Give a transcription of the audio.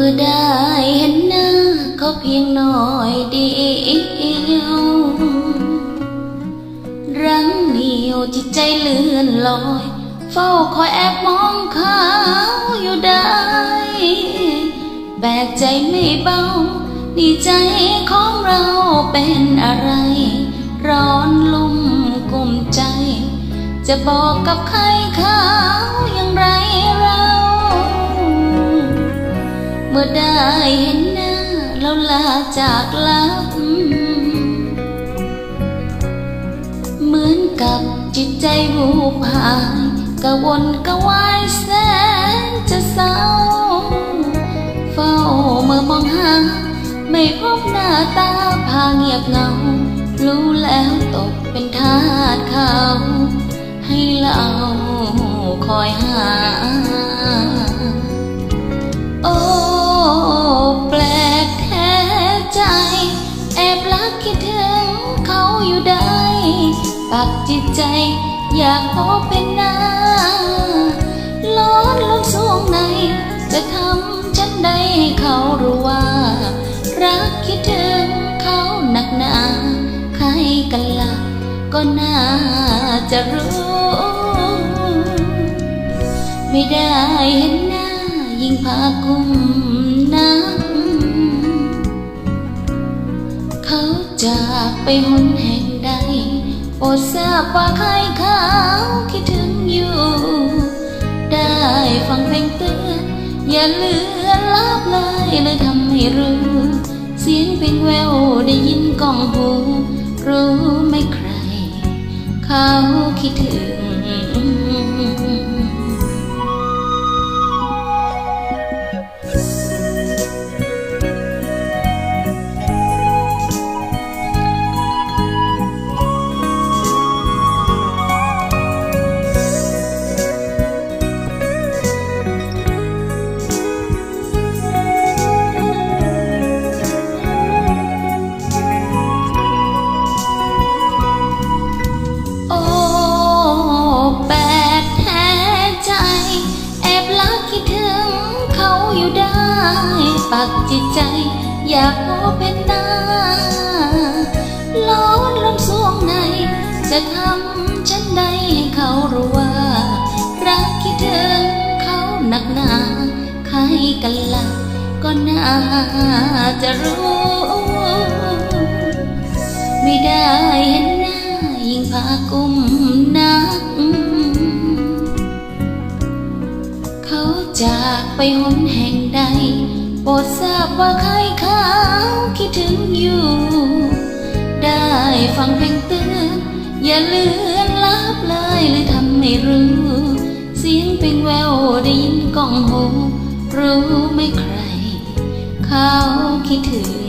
มื่อได้เห็นหน้าเขาเพียงหน่อยเดียวรังเหนียวจิตใจเลื่อนลอย เฝ้าคอยแอบมองเขาอยู่ได้ แบกใจไม่เบาดีใจของเราเป็นอะไร ร้อนลุ่มกุมใจ จะบอกกับใครเขา ได้เห็นหน้าแล้วลาจากลับ เหมือนกับจิตใจวูบหายกระวนกระวายแสนจะเศร้า เฝ้าเมื่อมองหา ไม่พบหน้าตาพาเงียบเงา รู้แล้วตกเป็นทาสเขา ให้เราคอยหาโปักจิตใจ อยากพบเป็นหน้าร้อนลงสวงใน จะทำฉันใดให้เขารู้ว่า รักคิดถึงเขาหนักหนา ใครกันล่ะก็น่าจะรู้ ไม่ได้เห็นหน้ายิ่งพากุ้มน้ำเขาจากไปหนแห อดโปรดทราบว่าใครเขาคิดถึงอยู่ ได้ฟังเพลงเตือนอย่าเลือนลับเลยเลยทำให้รู้ เสียงเพลงแววได้ยินก้องหู รู้ไม่ใคร เขาคิดถึง อยู่ได้ ปักจิตใจ อยากพบเป็นหน้าร้อนลงสวงใน จะทำฉันใดให้เขารู้ว่า รักคิดถึงเขาหนักหนาใครกันล่ะก็น่าจะรู้ ไม่ได้เห็นหน้ายิ่งพากุมนักเขา ไปหนแห่งใด โปรดทราบว่าใครเขาคิดถึงอยู่ ได้ฟังเพลงเตือนอย่าเลือนลับเลยเลยทำให้รู้ เสียงเพลงแววได้ยินก้องหูรู้ไม่ใคร เขาคิดถึง